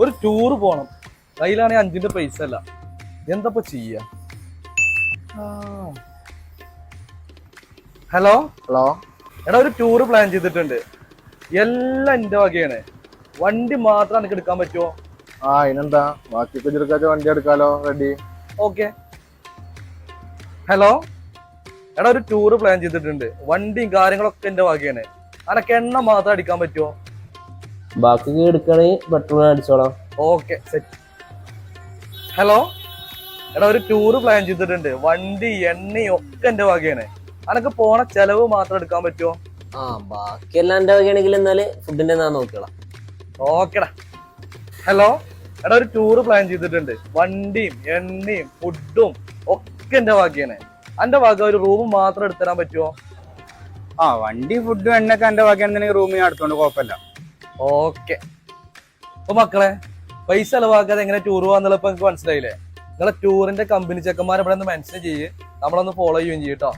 ഒരു ടൂർ പോണം. കയ്യിലാണെങ്കിൽ അഞ്ചിന്റെ പൈസ അല്ല. എന്തപ്പോ ചെയ്യ? ഹലോ? ഹലോ? എടാ ഒരു ടൂർ പ്ലാൻ ചെയ്തിട്ടുണ്ട്. എല്ലാം എന്റെ വകയാണ്. വണ്ടി മാത്രം എനിക്ക് എടുക്കാൻ പറ്റുമോ ആ ഇനെന്താ ബാക്കി വണ്ടി എടുക്കാലോ റെഡി ഓക്കെ. ഹലോ? എടാ ഒരു ടൂർ പ്ലാൻ ചെയ്തിട്ടുണ്ട്. വണ്ടിയും കാര്യങ്ങളൊക്കെ എന്റെ വകയാണ്. അനക്ക് എണ്ണ മാത്രം അടിക്കാൻ പറ്റുമോ ബാക്കി എടുക്കണെങ്കിൽ പെട്രോൾ അടിച്ചോളാം ഓക്കെ സെറ്റ് ഹലോ എടാ ഒരു ടൂർ പ്ലാൻ ചെയ്തിട്ടുണ്ട്. വണ്ടി എണ്ണയും ഒക്കെ എന്റെ വകയാണ്. അനക്ക് പോണ ചെലവ് മാത്രം എടുക്കാൻ പറ്റുമോ ആ ബാക്കിയെല്ലാം എന്റെ വകയാണെങ്കിൽ എന്നാൽ ഫുഡിന്റെ ഞാൻ നോക്കിയോളാം ഓക്കെടാ. ഹലോ എടാ ഒരു ടൂർ പ്ലാൻ ചെയ്തിട്ടുണ്ട്. വണ്ടിയും എണ്ണയും ഫുഡും ഒക്കെ എന്റെ വകയാണ്. എന്റെ വക ഒരു റൂം മാത്രം എടുത്തരാൻ പറ്റുമോ ആ വണ്ടി ഫുഡും എണ്ണയൊക്കെ എന്റെ വകയാണെന്നുണ്ടെങ്കിൽ റൂമിൽ അടുത്തോണ്ട് കുഴപ്പമില്ല. ഓക്കെ. അപ്പൊ മക്കളെ പൈസ ചെലവാക്കാതെ എങ്ങനെ ടൂർ പോകാന്നുള്ളപ്പോ നിങ്ങൾക്ക് മനസ്സിലായില്ലേ? നിങ്ങളെ ടൂറിന്റെ കമ്പനി ചെക്കന്മാരെ ഇവിടെ ഒന്ന് മെൻഷൻ ചെയ്യ്. നമ്മളൊന്ന് ഫോളോ ചെയ്യുകയും ചെയ്യും കേട്ടോ